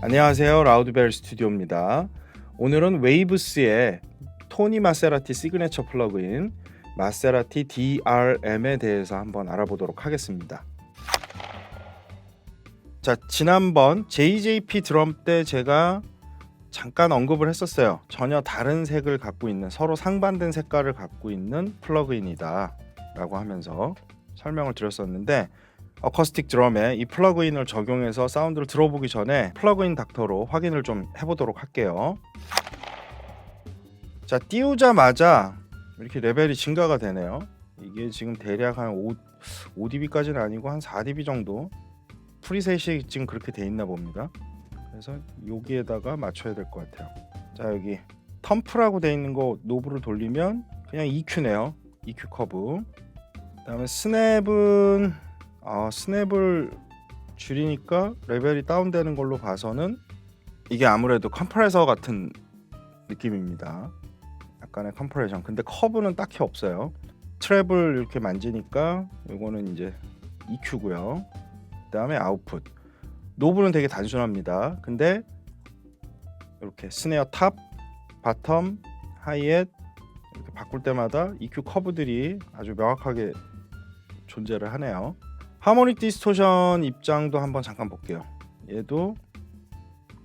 안녕하세요. 라우드벨 스튜디오입니다. 오늘은 웨이브스의 토니 마세라티 시그네처 플러그인 마세라티 DRM에 대해서 한번 알아보도록 하겠습니다. 자, 지난번 JJP 드럼 때 제가 잠깐 언급을 했었어요. 전혀 다른 색을 갖고 있는 서로 상반된 색깔을 갖고 있는 플러그인이다 라고 하면서 설명을 드렸었는데 어커스틱 드럼에 이 플러그인을 적용해서 사운드를 들어보기 전에 플러그인 닥터로 확인을 좀 해보도록 할게요. 자, 띄우자마자 이렇게 레벨이 증가가 되네요. 이게 지금 대략 한 5, 5dB까지는 아니고 한 4dB 정도 프리셋이 지금 그렇게 돼 있나 봅니다. 그래서 여기에다가 맞춰야 될 것 같아요. 자, 여기 텀프라고 돼 있는 거 노브를 돌리면 그냥 EQ네요. EQ 커브. 그다음에 스냅은 아, 스냅을 줄이니까 레벨이 다운되는 걸로 봐서는 이게 아무래도 컴프레서 같은 느낌입니다. 약간의 컴프레션. 근데 커브는 딱히 없어요. 트랩을 이렇게 만지니까 이거는 이제 EQ고요. 그다음에 아웃풋. 노브는 되게 단순합니다. 근데 이렇게 스네어 탑, 바텀, 하이햇 이렇게 바꿀 때마다 EQ 커브들이 아주 명확하게 존재를 하네요. 하모닉 디스토션 입장도 한번 잠깐 볼게요. 얘도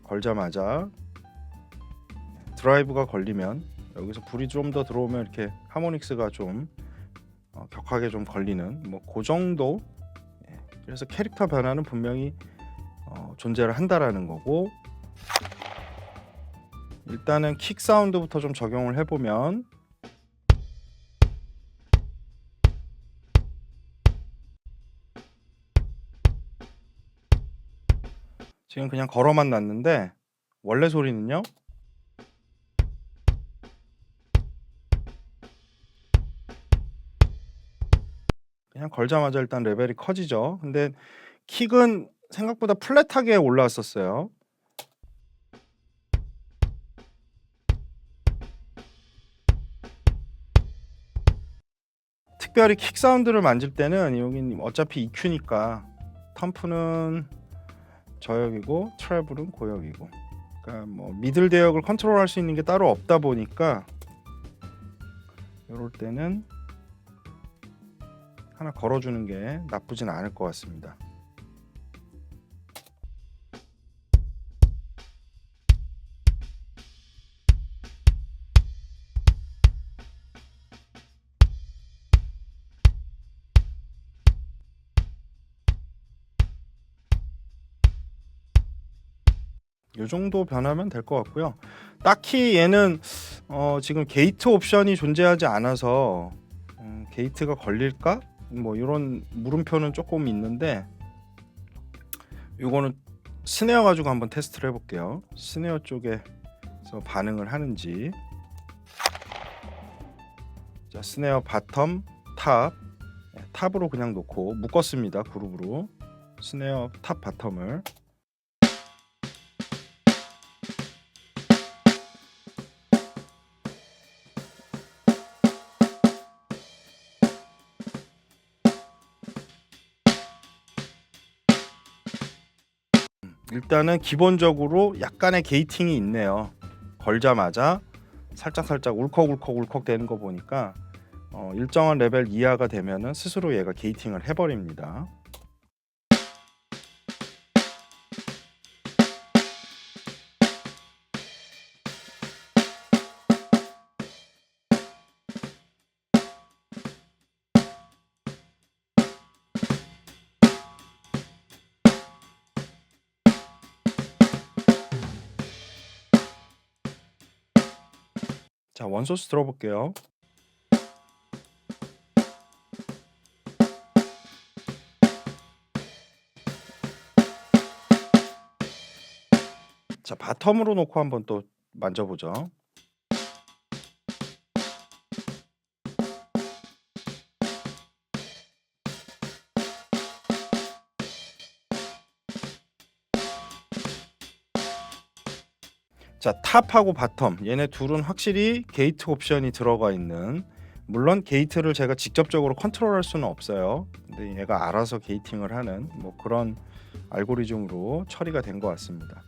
걸자마자 드라이브가 걸리면 여기서 불이 좀 더 들어오면 이렇게 하모닉스가 좀 어, 격하게 좀 걸리는 뭐 그 정도. 예, 그래서 캐릭터 변화는 분명히 어, 존재를 한다라는 거고 일단은 킥 사운드부터 좀 적용을 해보면 지금 그냥 걸어만 놨는데 원래 소리는요. 그냥 걸자마자 일단 레벨이 커지죠. 근데 킥은 생각보다 플랫하게 올라왔었어요. 특별히 킥 사운드를 만질 때는 여기 어차피 EQ니까 텀프는 저역이고 트래블은 고역이고 그러니까 뭐 미들 대역을 컨트롤할 수 있는 게 따로 없다 보니까 이럴 때는 하나 걸어주는 게 나쁘진 않을 것 같습니다. 요 정도 변하면 될 것 같고요. 딱히 얘는 어, 지금 게이트 옵션이 존재하지 않아서 음, 게이트가 걸릴까? 뭐 이런 물음표는 조금 있는데 요거는 스네어 가지고 한번 테스트를 해볼게요. 스네어 쪽에서 반응을 하는지 자 스네어 바텀 탑 네, 탑으로 그냥 놓고 묶었습니다 그룹으로 스네어 탑 바텀을 일단은 기본적으로 약간의 게이팅이 있네요. 걸자마자 살짝 살짝 울컥울컥 울컥 되는 거 보니까 어, 일정한 레벨 이하가 되면은 스스로 얘가 게이팅을 해버립니다. 자 원소스 들어볼게요. 자 바텀으로 놓고 한번 또 만져보죠. 자 탑하고 바텀 얘네 둘은 확실히 게이트 옵션이 들어가 있는 물론 게이트를 제가 직접적으로 컨트롤할 수는 없어요. 근데 얘가 알아서 게이팅을 하는 뭐 그런 알고리즘으로 처리가 된 것 같습니다.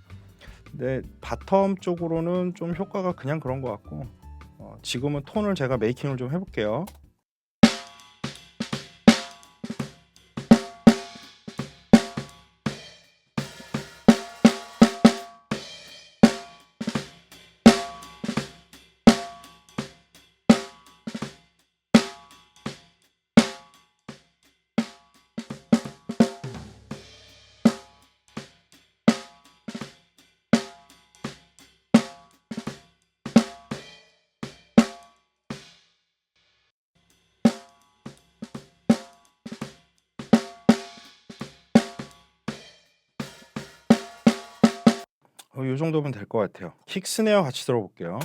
근데 바텀 쪽으로는 좀 효과가 그냥 그런 것 같고 어, 지금은 톤을 제가 메이킹을 좀 해볼게요. 어, 이 정도면 될 것 같아요. 킥 스네어 같이 들어볼게요.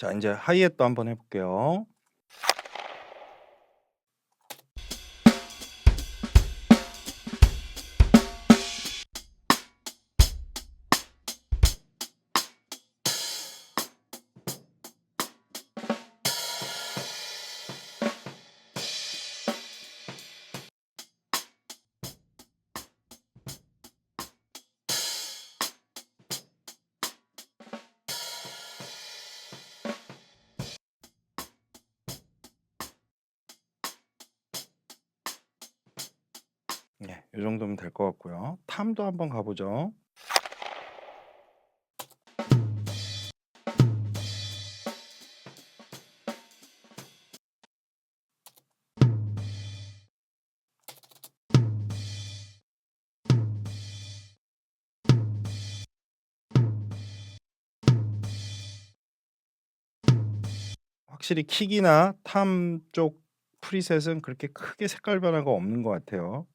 자, 이제 하이햇도 한번 해볼게요. 이 정도면 될 것 같고요. 탐도 한번 가보죠. 확실히 킥이나 탐 쪽 프리셋은 그렇게 크게 색깔 변화가 없는 것 같아요.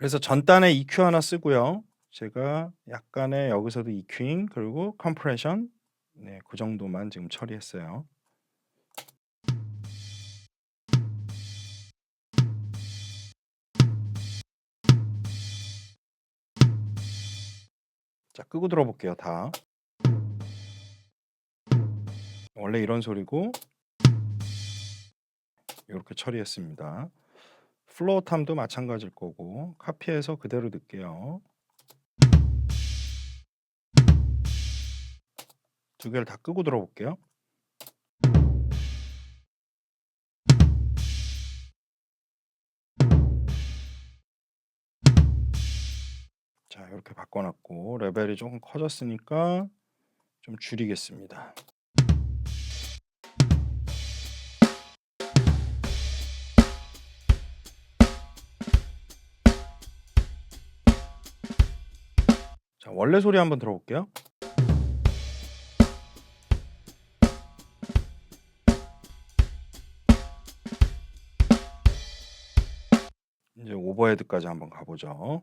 그래서 전단에 EQ 하나 쓰고요. 제가 약간의 여기서도 EQing 그리고 컴프레션 네, 그 정도만 지금 처리했어요. 자, 끄고 들어볼게요, 다. 원래 이런 소리고 이렇게 처리했습니다. 플로어 탐도 마찬가지일 거고 카피해서 그대로 넣을게요. 두 개를 다 끄고 들어볼게요. 자, 이렇게 바꿔놨고 레벨이 조금 커졌으니까 좀 줄이겠습니다. 원래 소리 한번 들어볼게요. 이제 오버헤드까지 한번 가보죠.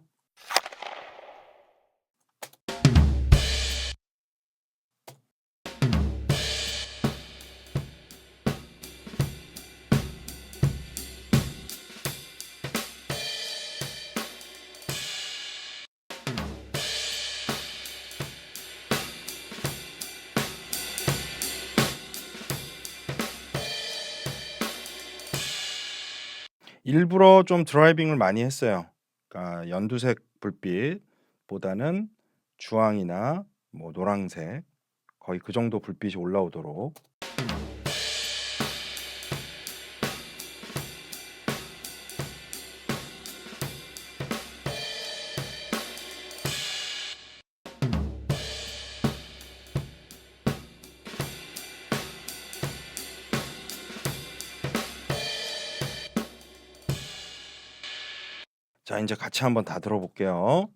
일부러 좀 드라이빙을 많이 했어요. 그러니까 연두색 불빛보다는 주황이나 뭐 노란색 거의 그 정도 불빛이 올라오도록 자, 이제 같이 한번 다 들어볼게요.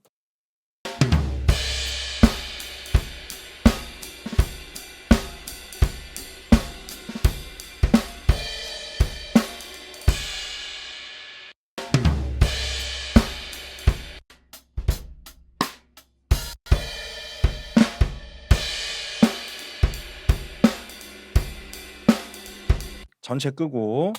전체 끄고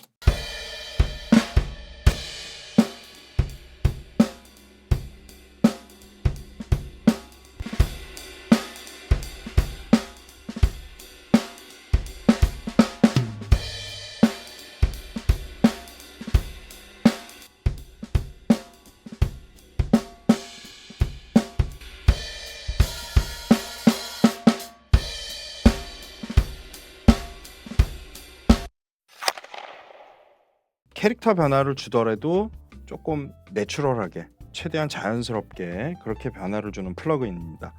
캐릭터 변화를 주더라도 조금 내추럴하게 최대한 자연스럽게 그렇게 변화를 주는 플러그인입니다.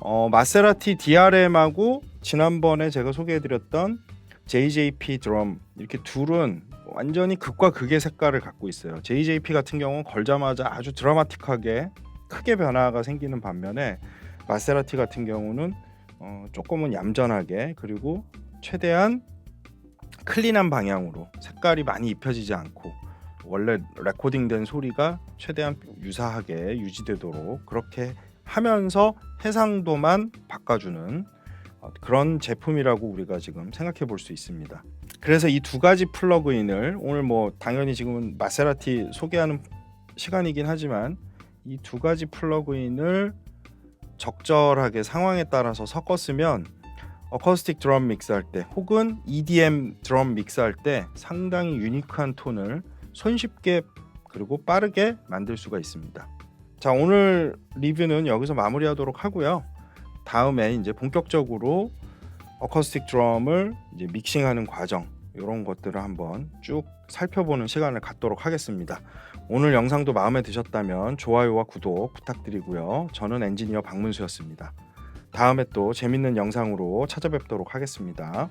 어, 마세라티 DRM하고 지난번에 제가 소개해드렸던 JJP 드럼 이렇게 둘은 완전히 극과 극의 색깔을 갖고 있어요. JJP 같은 경우는 걸자마자 아주 드라마틱하게 크게 변화가 생기는 반면에 마세라티 같은 경우는 어, 조금은 얌전하게 그리고 최대한 클린한 방향으로 색깔이 많이 입혀지지 않고 원래 레코딩된 소리가 최대한 유사하게 유지되도록 그렇게 하면서 해상도만 바꿔주는 어, 그런 제품이라고 우리가 지금 생각해 볼 수 있습니다. 그래서 이 두 가지 플러그인을 오늘 뭐 당연히 지금은 마세라티 소개하는 시간이긴 하지만 이 두 가지 플러그인을 적절하게 상황에 따라서 섞었으면 어쿠스틱 드럼 믹스할 때 혹은 EDM 드럼 믹스할 때 상당히 유니크한 톤을 손쉽게 그리고 빠르게 만들 수가 있습니다. 자 오늘 리뷰는 여기서 마무리하도록 하고요. 다음에 이제 본격적으로 어쿠스틱 드럼을 이제 믹싱하는 과정 이런 것들을 한번 쭉 살펴보는 시간을 갖도록 하겠습니다. 오늘 영상도 마음에 드셨다면 좋아요와 구독 부탁드리고요. 저는 엔지니어 박문수였습니다. 다음에 또 재밌는 영상으로 찾아뵙도록 하겠습니다.